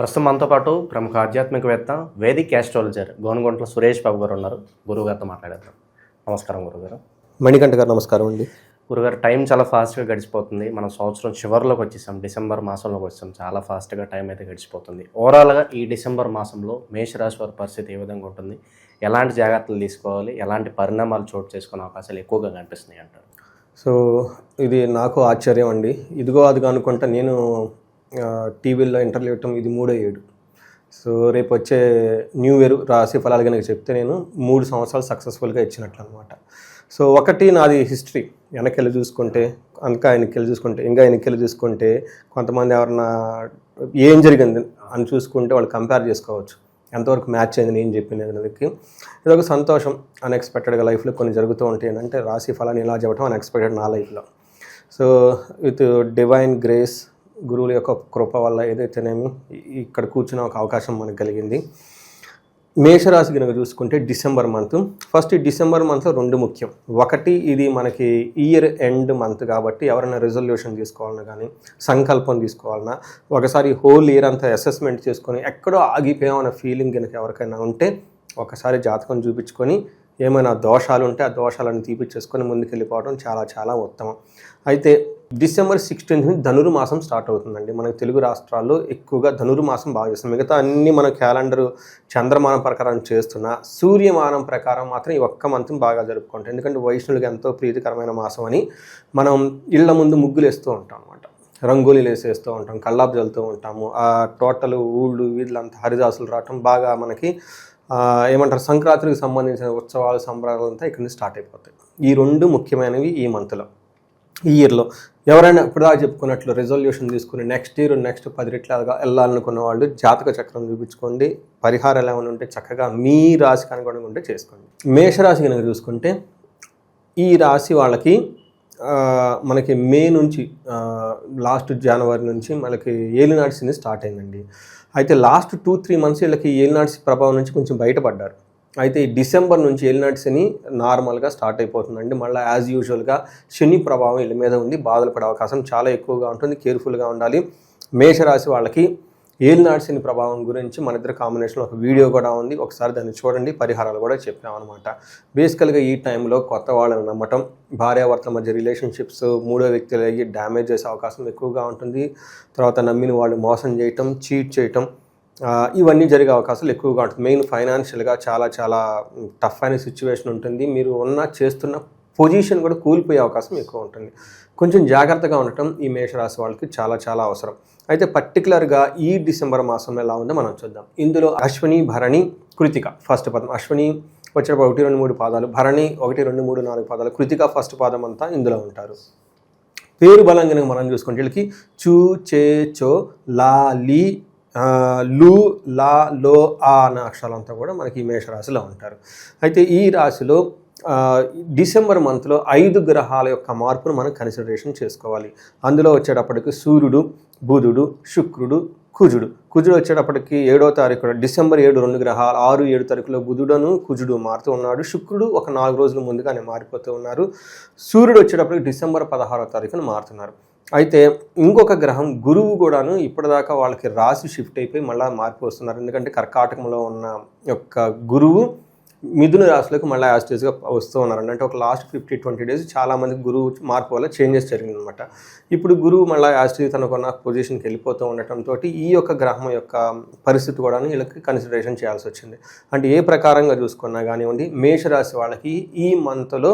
ప్రస్తుతం మనతో పాటు ప్రముఖ ఆధ్యాత్మికవేత్త వేదిక్ యాస్ట్రాలజర్ గోనగుంట్ల సురేష్ బాబు గారు ఉన్నారు. గురువుగారితో మాట్లాడేద్దాం. నమస్కారం గురుగారు మణికంఠ గారు నమస్కారం అండి. గురుగారు టైం చాలా ఫాస్ట్గా గడిచిపోతుంది. మనం సంవత్సరం చివరిలోకి వచ్చేసాం. డిసెంబర్ మాసంలోకి వచ్చాం చాలా ఫాస్ట్గా టైం అయితే గడిచిపోతుంది. ఓవరాల్గా ఈ డిసెంబర్ మాసంలో మేషరాశి వారి పరిస్థితి ఏ విధంగా ఉంటుంది? ఎలాంటి జాగ్రత్తలు తీసుకోవాలి? ఎలాంటి పరిణామాలు చోటు చేసుకునే అవకాశాలు ఎక్కువగా కనిపిస్తున్నాయి అంటారు? సో ఇది నాకు ఆశ్చర్యం అండి. ఇదిగో అదిగో అనుకుంటా నేను టీవీల్లో ఇంటర్వ్యూ ఇవ్వటం ఇది మూడో ఏడు. సో రేపు వచ్చే న్యూ ఇయర్ రాశి ఫలాలు కనుక చెప్తే నేను మూడు సంవత్సరాలు సక్సెస్ఫుల్గా ఇచ్చినట్లు అనమాట సో ఒకటి నాది హిస్టరీ. వెనకెళ్ళి చూసుకుంటే ఇంకా ఆయనకెళ్ళి చూసుకుంటే ఇంకా ఆయనకెళ్ళి చూసుకుంటే కొంతమంది ఎవరన్నా ఏం జరిగింది అని చూసుకుంటే వాళ్ళు కంపేర్ చేసుకోవచ్చు. ఎంతవరకు మ్యాచ్ అయింది నేను చెప్పిన దానికి ఇది ఒక సంతోషం అన్ఎక్స్పెక్టెడ్గా లైఫ్లో కొన్ని జరుగుతూ ఉంటాయి. అంటే రాశి ఫలాన్ని ఇలా చెప్పడం అన్ఎక్స్పెక్టెడ్ నా లైఫ్లో. సో విత్ డివైన్ గ్రేస్ గురువుల యొక్క కృప వల్ల ఏదైతేనేమి ఇక్కడ కూర్చునే ఒక అవకాశం మనకు కలిగింది. మేషరాశి కనుక చూసుకుంటే డిసెంబర్ మంత్. ఫస్ట్ డిసెంబర్ మంత్లో రెండు ముఖ్యం. ఒకటి ఇది మనకి ఇయర్ ఎండ్ మంత్ కాబట్టి ఎవరైనా రిజల్యూషన్ తీసుకోవాలన్నా కానీ సంకల్పం తీసుకోవాలన్నా ఒకసారి హోల్ ఇయర్ అంతా అసెస్మెంట్ చేసుకొని ఎక్కడో ఆగిపోయామన్న ఫీలింగ్ కనుక ఎవరికైనా ఉంటే ఒకసారి జాతకం చూపించుకొని ఏమైనా దోషాలు ఉంటే ఆ దోషాలను తీపిచ్చేసుకొని ముందుకెళ్ళిపోవడం చాలా చాలా ఉత్తమం. అయితే డిసెంబర్ సిక్స్టీన్త్ నుంచి ధనురు మాసం స్టార్ట్ అవుతుందండి. మనకి తెలుగు రాష్ట్రాల్లో ఎక్కువగా ధనురు మాసం బాగా చేస్తాం మిగతా అన్ని మన క్యాలెండర్ చంద్రమానం ప్రకారం చేస్తున్న సూర్యమానం ప్రకారం మాత్రం ఈ ఒక్క మంత్ బాగా జరుపుకుంటాం. ఎందుకంటే వైష్ణవులకి ఎంతో ప్రీతికరమైన మాసం అని మనం ఇళ్ళ ముందు ముగ్గులు వేస్తూ ఉంటాం అనమాట రంగోలీలు వేసేస్తూ ఉంటాం కల్లాపు చల్లుతూ ఉంటాము. ఆ తోటలు ఊళ్ళు వీళ్ళంతా హరిదాసులు రావటం బాగా మనకి ఏమంటారు సంక్రాంతికి సంబంధించిన ఉత్సవాలు సంబరాలు అంతా ఇక్కడ నుంచి స్టార్ట్ అయిపోతాయి. ఈ రెండు ముఖ్యమైనవి ఈ మంత్లో. ఈ ఇయర్లో ఎవరైనా ఇప్పుడు దాకా చెప్పుకున్నట్లు రెజల్యూషన్ తీసుకుని నెక్స్ట్ ఇయర్ నెక్స్ట్ పది రెట్లగా వెళ్ళాలనుకున్న వాళ్ళు జాతక చక్రం చూపించుకోండి. పరిహారాలు ఏమైనా ఉంటే చక్కగా మీ రాశికి అనుగుణంగా ఉంటే చేసుకోండి. మేషరాశి కనుక చూసుకుంటే ఈ రాశి వాళ్ళకి మనకి మే నుంచి లాస్ట్ జనవరి నుంచి మనకి ఏలినాటి శని స్టార్ట్ అయిందండి. అయితే లాస్ట్ టూ త్రీ మంత్స్ వీళ్ళకి ఏలినాటి ప్రభావం నుంచి కొంచెం బయటపడ్డారు. అయితే ఈ డిసెంబర్ నుంచి ఏలినాటి శని నార్మల్గా స్టార్ట్ అయిపోతుందండి. మళ్ళీ యాజ్ యూజువల్గా శని ప్రభావం వీళ్ళ మీద ఉంది. బాధలు పడే అవకాశం చాలా ఎక్కువగా ఉంటుంది. కేర్ఫుల్గా ఉండాలి. మేషరాశి వాళ్ళకి ఏలినాటి శని ప్రభావం గురించి మన ఇద్దరు కాంబినేషన్లో ఒక వీడియో కూడా ఉంది. ఒకసారి దాన్ని చూడండి. పరిహారాలు కూడా చెప్పామన్నమాట బేసికల్గా ఈ టైంలో కొత్త వాళ్ళని నమ్మటం భార్యాభర్తల మధ్య రిలేషన్షిప్స్ మూడో వ్యక్తులు అయ్యి డ్యామేజ్ చేసే అవకాశం ఎక్కువగా ఉంటుంది. తర్వాత నమ్మిన వాళ్ళు మోసం చేయటం చీట్ చేయటం ఇవన్నీ జరిగే అవకాశాలు ఎక్కువగా ఉంటుంది. మెయిన్ ఫైనాన్షియల్గా చాలా చాలా టఫ్ అయిన సిచ్యువేషన్ ఉంటుంది. మీరు ఉన్న చేస్తున్న పొజిషన్ కూడా కూలిపోయే అవకాశం ఎక్కువ ఉంటుంది. కొంచెం జాగ్రత్తగా ఉండటం ఈ మేషరాశి వాళ్ళకి చాలా చాలా అవసరం. అయితే పర్టికులర్గా ఈ డిసెంబర్ మాసం ఎలా ఉందో మనం చూద్దాం. ఇందులో అశ్విని భరణి కృతిక ఫస్ట్ పదం. అశ్విని వచ్చేటప్పుడు ఒకటి రెండు మూడు పాదాలు. భరణి ఒకటి రెండు మూడు నాలుగు పాదాలు. కృతిక ఫస్ట్ పాదం అంతా ఇందులో ఉంటారు. పేరు బలం కనుక మనం చూసుకుంటే వీళ్ళకి చూ చే చో లా లీ లు లా లో ఆ అనే అక్షరాలంతా కూడా మనకి ఈ మేషరాశిలో ఉంటారు. అయితే ఈ రాశిలో డిసెంబర్ మంత్లో ఐదు గ్రహాల యొక్క మార్పును మనం కన్సిడరేషన్ చేసుకోవాలి. అందులో వచ్చేటప్పటికి సూర్యుడు బుధుడు శుక్రుడు కుజుడు. కుజుడు వచ్చేటప్పటికి ఏడో తారీఖు డిసెంబర్ ఏడు రెండు గ్రహాలు ఆరు ఏడు తారీఖులో బుధుడను కుజుడు మారుతూ ఉన్నాడు. శుక్రుడు ఒక నాలుగు రోజుల ముందుగానే మారిపోతూ ఉన్నారు. సూర్యుడు వచ్చేటప్పటికి డిసెంబర్ పదహారో తారీఖున మారుతున్నారు. అయితే ఇంకొక గ్రహం గురువు కూడాను ఇప్పటిదాకా వాళ్ళకి రాశి షిఫ్ట్ అయిపోయి మళ్ళీ మార్పు వస్తున్నారు. ఎందుకంటే కర్కాటకంలో ఉన్న యొక్క గురువు మిథున రాశులకు మళ్ళీ యాస్టేజ్గా వస్తూ ఉన్నారు. అంటే ఒక లాస్ట్ ఫిఫ్టీ ట్వంటీ డేస్ చాలామంది గురువు మార్పు వల్ల చేంజెస్ జరిగిందనమాట ఇప్పుడు గురువు మళ్ళీ యాస్టేజ్ తనకున్న పొజిషన్కి వెళ్ళిపోతూ ఉండటంతో ఈ యొక్క గ్రహం యొక్క పరిస్థితి కూడా వీళ్ళకి కన్సిడరేషన్ చేయాల్సి వచ్చింది. అంటే ఏ ప్రకారంగా చూసుకున్నా కానివ్వండి మేషరాశి వాళ్ళకి ఈ మంత్లో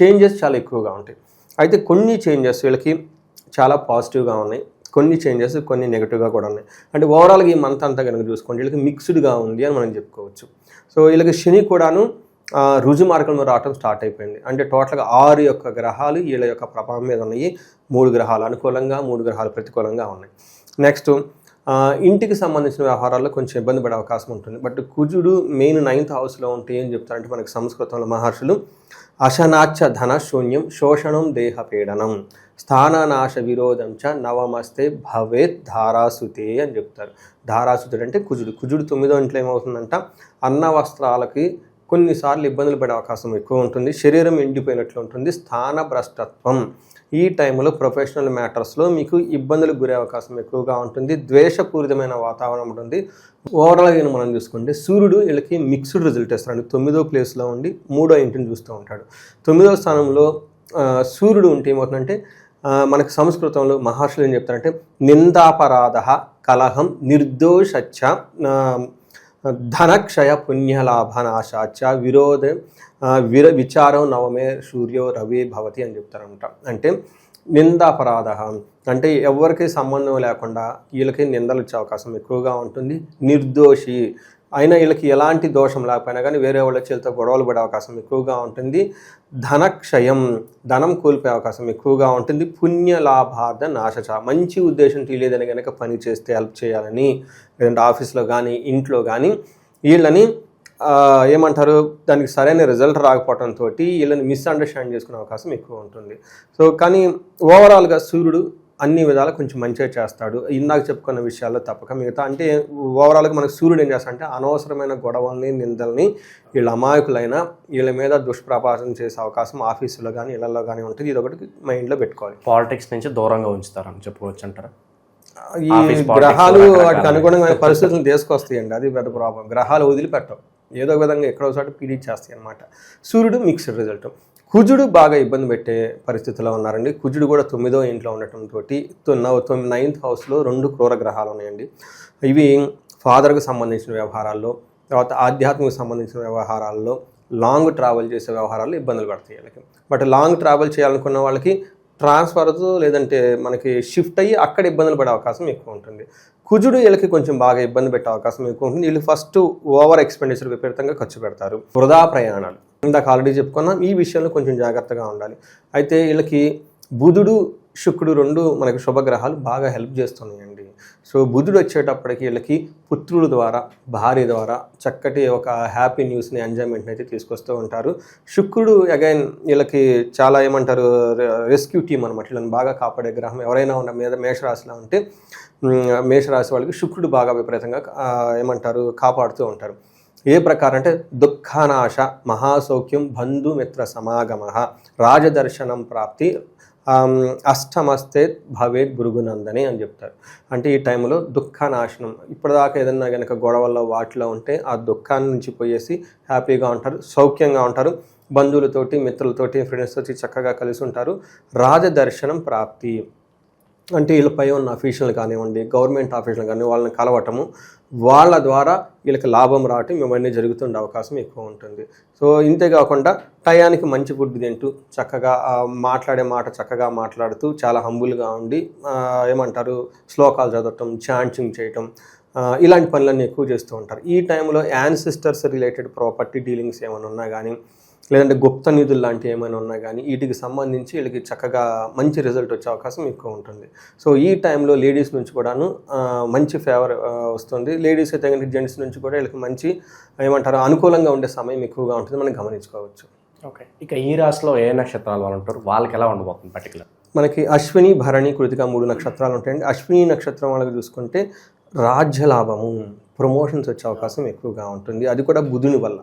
చేంజెస్ చాలా ఎక్కువగా ఉంటాయి. అయితే కొన్ని చేంజెస్ వీళ్ళకి చాలా పాజిటివ్గా ఉన్నాయి. కొన్ని చేంజెస్ కొన్ని నెగిటివ్గా కూడా ఉన్నాయి. అంటే ఓవరాల్గా ఈ మంత్ అంతా కనుక చూసుకోండి వీళ్ళకి మిక్స్డ్గా ఉంది అని మనం చెప్పుకోవచ్చు. సో వీళ్ళకి శని కూడాను రుజు మార్గంలో రావటం స్టార్ట్ అయిపోయింది. అంటే టోటల్గా ఆరు యొక్క గ్రహాలు వీళ్ళ యొక్క ప్రభావం మీద ఉన్నాయి. మూడు గ్రహాలు అనుకూలంగా మూడు గ్రహాలు ప్రతికూలంగా ఉన్నాయి. నెక్స్ట్ ఇంటికి సంబంధించిన వ్యవహారాల్లో కొంచెం ఇబ్బంది పడే అవకాశం ఉంటుంది. బట్ కుజుడు మెయిన్ నైన్త్ హౌస్లో ఉంటే ఏం చెప్తారంటే మనకి సంస్కృతంలో మహర్షులు అశనాచ ధన శూన్యం శోషణం దేహ పీడనం. స్థాననాశ విరోధం చ నవమస్తే భవేత్ ధారాసుతే అని చెప్తారు. ధారాసుతుడు అంటే కుజుడు. కుజుడు తొమ్మిదో ఇంట్లో ఏమవుతుందంట? అన్న వస్త్రాలకి కొన్నిసార్లు ఇబ్బందులు పడే అవకాశం ఎక్కువ ఉంటుంది. శరీరం ఎండిపోయినట్లు ఉంటుంది. స్థాన భ్రష్టత్వం ఈ టైంలో ప్రొఫెషనల్ మ్యాటర్స్లో మీకు ఇబ్బందులకు గురే అవకాశం ఎక్కువగా ఉంటుంది. ద్వేషపూరితమైన వాతావరణం ఉంటుంది. ఓవరాల్గా మనం చూసుకుంటే సూర్యుడు వీళ్ళకి మిక్స్డ్ రిజల్ట్ ఇస్తాడు తొమ్మిదో ప్లేస్లో ఉండి మూడో ఇంటిని చూస్తూ ఉంటాడు. తొమ్మిదో స్థానంలో సూర్యుడు ఉంటే ఏమవుతుందంటే మనకు సంస్కృతంలో మహర్షులు ఏం చెప్తారంటే నిందాపరాధ కలహం నిర్దోషచ్చ ధనక్షయ పుణ్యలాభ నాశాచ విరోధ విర విచారం నవమే సూర్యో రవి భవతి అని చెప్తారంట. అంటే నిందాపరాధ అంటే ఎవరికి సంబంధం లేకుండా వీళ్ళకి నిందలు వచ్చే అవకాశం ఎక్కువగా ఉంటుంది. నిర్దోషి అయినా వీళ్ళకి ఎలాంటి దోషం లేకపోయినా కానీ వేరే వాళ్ళ చేతితో గొడవలు పడే అవకాశం ఎక్కువగా ఉంటుంది. ధనక్షయం ధనం కోల్పోయే అవకాశం ఎక్కువగా ఉంటుంది. పుణ్య లాభార్థ నాశచ. మంచి ఉద్దేశం తెలియదని కనుక పని చేస్తే హెల్ప్ చేయాలని లేదంటే ఆఫీస్లో కానీ ఇంట్లో కానీ వీళ్ళని ఏమంటారు? దానికి సరైన రిజల్ట్ రాకపోవడంతో వీళ్ళని మిస్అండర్స్టాండ్ చేసుకునే అవకాశం ఎక్కువ ఉంటుంది. సో కానీ ఓవరాల్గా సూర్యుడు అన్ని విధాలు కొంచెం మంచిగా చేస్తాడు. ఇందాక చెప్పుకున్న విషయాల్లో తప్పక మిగతా అంటే ఓవరాల్గా మనకు సూర్యుడు ఏం చేస్తాడంటే అనవసరమైన గొడవల్ని నిందల్ని వీళ్ళ అమాయకులైన వీళ్ళ మీద దుష్ప్రభావం చేసే అవకాశం ఆఫీసులో కానీ ఇళ్ళలో కానీ ఉంటుంది. ఇది ఒకటి మైండ్లో పెట్టుకోవాలి. పాలిటిక్స్ నుంచి దూరంగా ఉంచుతారని చెప్పుకోవచ్చు అంటారా? ఈ గ్రహాలు వాటికి అనుగుణమైన పరిస్థితులను తీసుకొస్తాయండి. అది పెద్ద ప్రాబ్లం. గ్రహాలు వదిలిపెట్టవు. ఏదో విధంగా ఎక్కడో చోట పీడించేస్తాయి అనమాట సూర్యుడు మిక్స్డ్ రిజల్ట్ కుజుడు బాగా ఇబ్బంది పెట్టే పరిస్థితిలో ఉన్నారండి. కుజుడు కూడా తొమ్మిదో ఇంట్లో ఉండటంతో తొమ్మిది నైన్త్ హౌస్లో రెండు క్రూర గ్రహాలు ఉన్నాయండి. ఇవి ఫాదర్కు సంబంధించిన వ్యవహారాల్లో తర్వాత ఆధ్యాత్మిక సంబంధించిన వ్యవహారాల్లో లాంగ్ ట్రావెల్ చేసే వ్యవహారాల్లో ఇబ్బందులు పడతాయి వీళ్ళకి. బట్ లాంగ్ ట్రావెల్ చేయాలనుకున్న వాళ్ళకి ట్రాన్స్ఫర్తో లేదంటే మనకి షిఫ్ట్ అయ్యి అక్కడ ఇబ్బందులు పడే అవకాశం ఎక్కువ ఉంటుంది. కుజుడు వీళ్ళకి కొంచెం బాగా ఇబ్బంది పెట్టే అవకాశం ఎక్కువ ఉంటుంది. వీళ్ళు ఫస్ట్ ఓవర్ ఎక్స్పెండిచర్ విపరీతంగా ఖర్చు పెడతారు. వృధా ప్రయాణాలు. ఇందాక ఆల్రెడీ చెప్పుకున్నాం ఈ విషయంలో కొంచెం జాగ్రత్తగా ఉండాలి. అయితే వీళ్ళకి బుధుడు శుక్రుడు రెండు మనకి శుభగ్రహాలు బాగా హెల్ప్ చేస్తున్నాయండి. సో బుధుడు వచ్చేటప్పటికి వీళ్ళకి పుత్రుల ద్వారా భార్య ద్వారా చక్కటి ఒక హ్యాపీ న్యూస్ని ఎంజాయ్మెంట్ని అయితే తీసుకొస్తూ ఉంటారు. శుక్రుడు అగైన్ వీళ్ళకి చాలా ఏమంటారు రెస్క్యూ టీం అనమాట వీళ్ళని బాగా కాపాడే గ్రహం ఎవరైనా ఉన్న మీద మేషరాశిలో ఉంటే మేషరాశి వాళ్ళకి శుక్రుడు బాగా విపరీతంగా ఏమంటారు కాపాడుతూ ఉంటారు. ఏ ప్రకారం అంటే దుఃఖనాశ మహాసౌఖ్యం బంధుమిత్ర సమాగమ రాజదర్శనం ప్రాప్తి అష్టమస్తే భవేద్ భృగునందని అని చెప్తారు. అంటే ఈ టైంలో దుఃఖనాశనం ఇప్పటిదాకా ఏదన్నా కనుక గొడవల్లో వాటిలో ఉంటే ఆ దుఃఖాన్ని నుంచి పోయేసి హ్యాపీగా ఉంటారు సౌఖ్యంగా ఉంటారు బంధువులతోటి మిత్రులతోటి ఫ్రెండ్స్ తోటి చక్కగా కలిసి ఉంటారు. రాజదర్శనం ప్రాప్తి. అంటే వీళ్ళపై ఉన్న అఫీషియల్ కానివ్వండి గవర్నమెంట్ ఆఫీషియల్ కానీ వాళ్ళని కలవటము వాళ్ళ ద్వారా వీళ్ళకి లాభం రావటం ఇవన్నీ జరుగుతుండే అవకాశం ఎక్కువ ఉంటుంది. సో ఇంతే కాకుండా టయానికి మంచి ఫుడ్ తింటూ చక్కగా మాట్లాడే మాట చక్కగా మాట్లాడుతూ చాలా హంబుల్గా ఉండి ఏమంటారు శ్లోకాలు చదవటం చాంటింగ్ చేయటం ఇలాంటి పనులన్నీ ఎక్కువ చేస్తూ ఉంటారు. ఈ టైంలో యాన్సిస్టర్స్ రిలేటెడ్ ప్రాపర్టీ డీలింగ్స్ ఏమైనా ఉన్నా కానీ లేదంటే గుప్త నిధులు లాంటివి ఏమైనా ఉన్నా కానీ వీటికి సంబంధించి వీళ్ళకి చక్కగా మంచి రిజల్ట్ వచ్చే అవకాశం ఎక్కువ ఉంటుంది. సో ఈ టైంలో లేడీస్ నుంచి కూడాను మంచి ఫేవర్ వస్తుంది. లేడీస్ అయితే కనుక జెంట్స్ నుంచి కూడా వీళ్ళకి మంచి ఏమంటారు అనుకూలంగా ఉండే సమయం ఎక్కువగా ఉంటుంది మనం గమనించుకోవచ్చు. ఓకే. ఇక ఈ రాశిలో ఏ నక్షత్రాలు వాళ్ళు ఉంటారు? వాళ్ళకి ఎలా ఉండబోతుంది పర్టికులర్ మనకి అశ్విని భరణి కృతిక మూడు నక్షత్రాలు ఉంటాయండి. అశ్విని నక్షత్రం వాళ్ళకి చూసుకుంటే రాజ్యలాభము ప్రమోషన్స్ వచ్చే అవకాశం ఎక్కువగా ఉంటుంది. అది కూడా బుధుని వల్ల.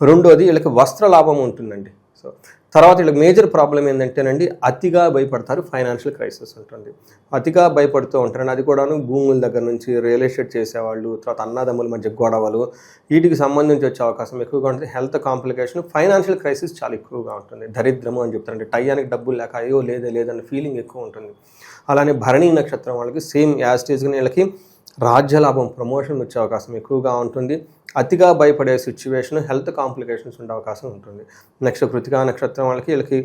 రెండోది వీళ్ళకి వస్త్ర లాభం ఉంటుందండి. సో తర్వాత వీళ్ళకి మేజర్ ప్రాబ్లం ఏంటంటేనండి అతిగా భయపడతారు ఫైనాన్షియల్ క్రైసిస్ ఉంటుంది అతిగా భయపడుతూ ఉంటారండి. అది కూడాను భూముల దగ్గర నుంచి రియల్ ఎస్టేట్ చేసేవాళ్ళు తర్వాత అన్నదమ్ముల మధ్య గొడవలు వీటికి సంబంధించి వచ్చే అవకాశం ఎక్కువగా ఉంటుంది. హెల్త్ కాంప్లికేషన్ ఫైనాన్షియల్ క్రైసిస్ చాలా ఎక్కువగా ఉంటుంది. దరిద్రము అని చెప్తారంటే టయానికి డబ్బులు లేక అయ్యో లేదే లేదన్న ఫీలింగ్ ఎక్కువ ఉంటుంది. అలానే భరణి నక్షత్రం వాళ్ళకి సేమ్ యాస్టేజ్గా వీళ్ళకి రాజ్యలాభం ప్రమోషన్ వచ్చే అవకాశం ఎక్కువగా ఉంటుంది. అతిగా భయపడే సిచ్యువేషన్ హెల్త్ కాంప్లికేషన్స్ ఉండే అవకాశం ఉంటుంది. నెక్స్ట్ కృతికా నక్షత్రం వాళ్ళకి వీళ్ళకి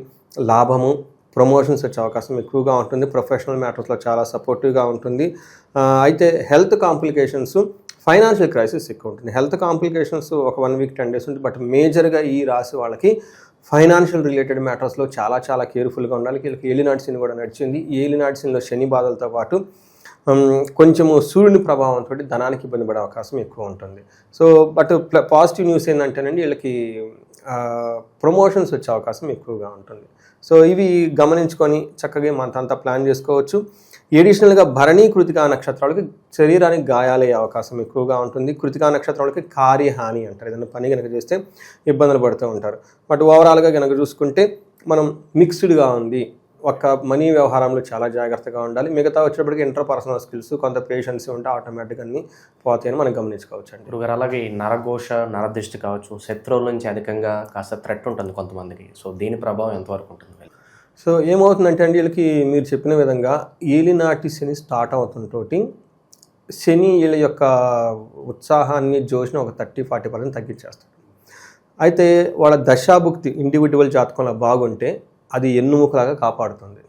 లాభము ప్రమోషన్స్ వచ్చే అవకాశం ఎక్కువగా ఉంటుంది. ప్రొఫెషనల్ మ్యాటర్స్లో చాలా సపోర్టివ్గా ఉంటుంది. అయితే హెల్త్ కాంప్లికేషన్స్ ఫైనాన్షియల్ క్రైసిస్ ఎక్కువ ఉంటుంది. హెల్త్ కాంప్లికేషన్స్ ఒక వన్ వీక్ టెన్ డేస్ ఉంటుంది. బట్ మేజర్గా ఈ రాశి వాళ్ళకి ఫైనాన్షియల్ రిలేటెడ్ మ్యాటర్స్లో చాలా చాలా కేర్ఫుల్గా ఉండాలి. వీళ్ళకి ఏలినాటి కూడా నడిచింది. ఈ ఏలినాటి శని బాధలతో పాటు కొంచెము సూర్యుని ప్రభావంతో ధనానికి ఇబ్బంది పడే అవకాశం ఎక్కువ ఉంటుంది. సో బట్ పాజిటివ్ న్యూస్ ఏంటంటేనండి వీళ్ళకి ప్రమోషన్స్ వచ్చే అవకాశం ఎక్కువగా ఉంటుంది. సో ఇవి గమనించుకొని చక్కగా మనతంతా ప్లాన్ చేసుకోవచ్చు. ఎడిషనల్గా భరణీ కృతికా నక్షత్రాలకి శరీరానికి గాయాలయ్యే అవకాశం ఎక్కువగా ఉంటుంది. కృతికా నక్షత్రాలకి కార్యహాని అంటారు. ఏదైనా పని కనుక చేస్తే ఇబ్బందులు పడుతూ ఉంటారు. బట్ ఓవరాల్గా కనుక చూసుకుంటే మనం మిక్స్డ్గా ఉంది. ఒక మనీ వ్యవహారంలో చాలా జాగ్రత్తగా ఉండాలి. మిగతా వచ్చేటప్పటికి ఇంటర్ పర్సనల్ స్కిల్స్ కొంత పేషెన్స్ ఉంటే ఆటోమేటిక్గా అన్ని పోతాయని మనం గమనించుకోవచ్చు అండి గురుగారు అలాగే నరఘోష నరదిష్టి కావచ్చు శత్రువుల నుంచి అధికంగా కాస్త థ్రెట్ ఉంటుంది కొంతమందికి. సో దీని ప్రభావం ఎంతవరకు ఉంటుంది సో ఏమవుతుందంటే అండి వీళ్ళకి మీరు చెప్పిన విధంగా ఏలినాటి శని స్టార్ట్ అవుతుంటోటి శని వీళ్ళ యొక్క ఉత్సాహాన్ని జోష్ని ఒక థర్టీ ఫార్టీ పర్సెంట్ తగ్గించేస్తాడు. అయితే వాళ్ళ దశాభుక్తి ఇండివిజువల్ జాతకంలో బాగుంటే అది ఎన్నుముకలాగా కాపాడుతుంది.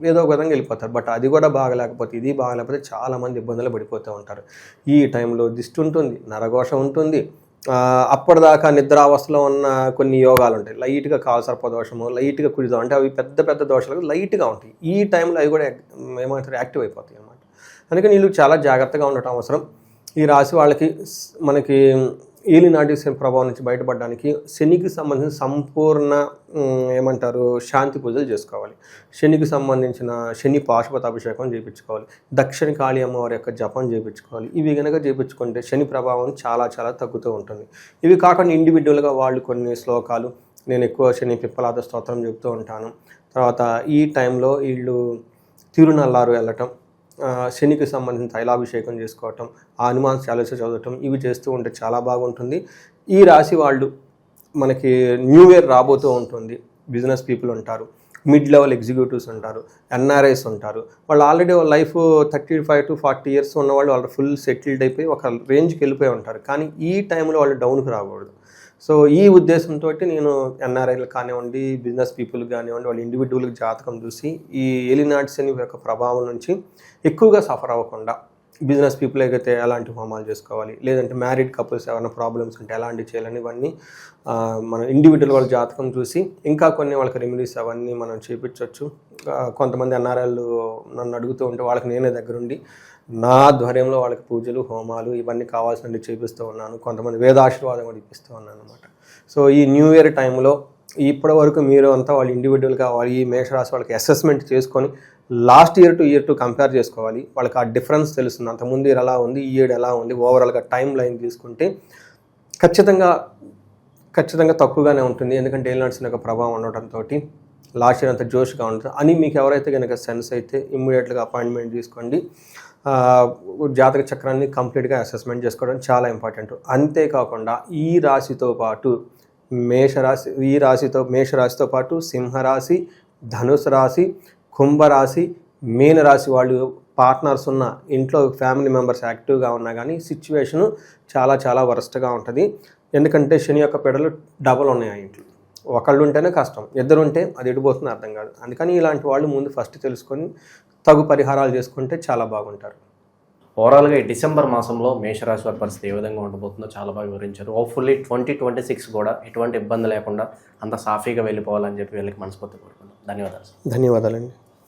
ఏదో ఒక విధంగా వెళ్ళిపోతారు. బట్ అది కూడా బాగలేకపోతే ఇది బాగలేకపోతే చాలామంది ఇబ్బందులు పడిపోతూ ఉంటారు. ఈ టైంలో దిష్టి ఉంటుంది నరఘోష ఉంటుంది. అప్పటిదాకా నిద్రావస్థలో ఉన్న కొన్ని యోగాలు ఉంటాయి. లైట్గా కాల్సర్ప దోషము లైట్గా కుడిదో అంటే అవి పెద్ద పెద్ద దోషాలు లైట్గా ఉంటాయి. ఈ టైంలో అవి కూడా ఏమంటారు యాక్టివ్ అయిపోతాయి అన్నమాట అందుకని వీళ్ళు చాలా జాగ్రత్తగా ఉండటం అవసరం. ఈ రాశి వాళ్ళకి మనకి ఏలినాటి ప్రభావం నుంచి బయటపడడానికి శనికి సంబంధించిన సంపూర్ణ ఏమంటారు శాంతి పూజలు చేసుకోవాలి. శనికి సంబంధించిన శని పాశుపత అభిషేకం చేయించుకోవాలి దక్షిణ కాళీ అమ్మవారి యొక్క జపం చేయించుకోవాలి ఇవి కనుక చేయించుకుంటే శని ప్రభావం చాలా చాలా తగ్గుతూ ఉంటుంది. ఇవి కాకుండా ఇండివిజువల్గా వాళ్ళు కొన్ని శ్లోకాలు నేను ఎక్కువ శని పిప్పలాద స్తోత్రం చెప్తూ ఉంటాను. తర్వాత ఈ టైంలో వీళ్ళు తిరునల్లారు వెళ్ళటం శనికి సంబంధించిన తైలాభిషేకం చేసుకోవటం ఆ హనుమాన్ చాలీస చదవటం ఇవి చేస్తూ ఉంటే చాలా బాగుంటుంది. ఈ రాశి వాళ్ళు మనకి న్యూ ఇయర్ రాబోతూ ఉంటుంది. బిజినెస్ పీపుల్ ఉంటారు. మిడ్ లెవెల్ ఎగ్జిక్యూటివ్స్ ఉంటారు. ఎన్ఆర్ఐస్ ఉంటారు. వాళ్ళు already life thirty five to forty years ఉన్న వాళ్ళు వాళ్ళు ఫుల్ సెటిల్డ్ అయిపోయి ఒక రేంజ్కి వెళ్ళిపోయి ఉంటారు. కానీ ఈ టైంలో వాళ్ళు డౌన్కి రాకూడదు. సో ఈ ఉద్దేశంతో నేను ఎన్ఆర్ఐలు కానివ్వండి బిజినెస్ పీపుల్ కానివ్వండి వాళ్ళ ఇండివిజువల్ జాతకం చూసి ఈ ఎలినాట్స్ అని యొక్క ప్రభావం నుంచి ఎక్కువగా సఫర్ అవ్వకుండా బిజినెస్ పీపుల్ అయితే ఎలాంటి హోమాలు చేసుకోవాలి లేదంటే మ్యారీడ్ కపుల్స్ ఏమైనా ప్రాబ్లమ్స్ ఉంటే ఎలాంటి చేయాలని ఇవన్నీ మన ఇండివిజువల్ వాళ్ళ జాతకం చూసి ఇంకా కొన్ని వాళ్ళకి రెమెడీస్ అవన్నీ మనం చేపించవచ్చు కొంతమంది ఎన్ఆర్ఎల్ నన్ను అడుగుతూ ఉంటే వాళ్ళకి నేనే దగ్గరుండి నా ఆధ్వర్యంలో వాళ్ళకి పూజలు హోమాలు ఇవన్నీ కావాల్సినవి చేపిస్తూ ఉన్నాను. కొంతమంది వేదాశీర్వాదం కూడా ఇప్పిస్తూ ఉన్నాను అనమాట సో ఈ న్యూ ఇయర్ టైంలో ఇప్పటి వరకు మీరు అంతా వాళ్ళు ఇండివిజువల్గా వాళ్ళు ఈ మేషరాశి వాళ్ళకి అసెస్మెంట్ చేసుకొని last year to year to compare చేసుకోవాలి. వాళ్ళకి ఆ డిఫరెన్స్ తెలుస్తుంది. అంతకుముందు ఇయర్ ఎలా ఉంది ఈ ఇయర్ ఎలా ఉంది ఓవరాల్గా టైం లైన్ తీసుకుంటే ఖచ్చితంగా ఖచ్చితంగా తక్కువగానే ఉంటుంది. ఎందుకంటే ఏలినాడ్స్ యొక్క ప్రభావం ఉండటంతో లాస్ట్ ఇయర్ అంత జోష్గా ఉంటుంది అని మీకు ఎవరైతే కనుక సెన్స్ అయితే ఇమ్మీడియట్గా అపాయింట్మెంట్ తీసుకోండి. జాతక చక్రాన్ని కంప్లీట్గా అసెస్మెంట్ చేసుకోవడం చాలా ఇంపార్టెంట్. అంతేకాకుండా ఈ రాశితో పాటు మేషరాశి ఈ రాశితో మేషరాశితో పాటు సింహరాశి ధనుసు రాశి కుంభరాశి మీనరాశి వాళ్ళు పార్ట్నర్స్ ఉన్న ఇంట్లో ఫ్యామిలీ మెంబర్స్ యాక్టివ్గా ఉన్నా కానీ సిచ్యువేషను చాలా చాలా వరస్ట్గా ఉంటుంది. ఎందుకంటే శని యొక్క పెడలు డబల్ ఉన్నాయి ఆ ఇంట్లో. ఒకళ్ళు ఉంటేనే కష్టం. ఇద్దరు ఉంటే అది ఎడిపోతుంది అర్థం కాదు. అందుకని ఇలాంటి వాళ్ళు ముందు ఫస్ట్ తెలుసుకొని తగు పరిహారాలు చేసుకుంటే చాలా బాగుంటారు. ఓవరాల్గా ఈ డిసెంబర్ మాసంలో మేషరాశి వారి పరిస్థితి ఏ విధంగా ఉండబోతుందో చాలా బాగా వివరించారు. హోప్ఫుల్లీ ట్వంటీ ట్వంటీ సిక్స్ కూడా ఎటువంటి ఇబ్బంది లేకుండా అంత సాఫీగా వెళ్ళిపోవాలని చెప్పి వీళ్ళకి మనస్ఫూర్తి కోరుకుందాం. ధన్యవాదాలు ధన్యవాదాలండి.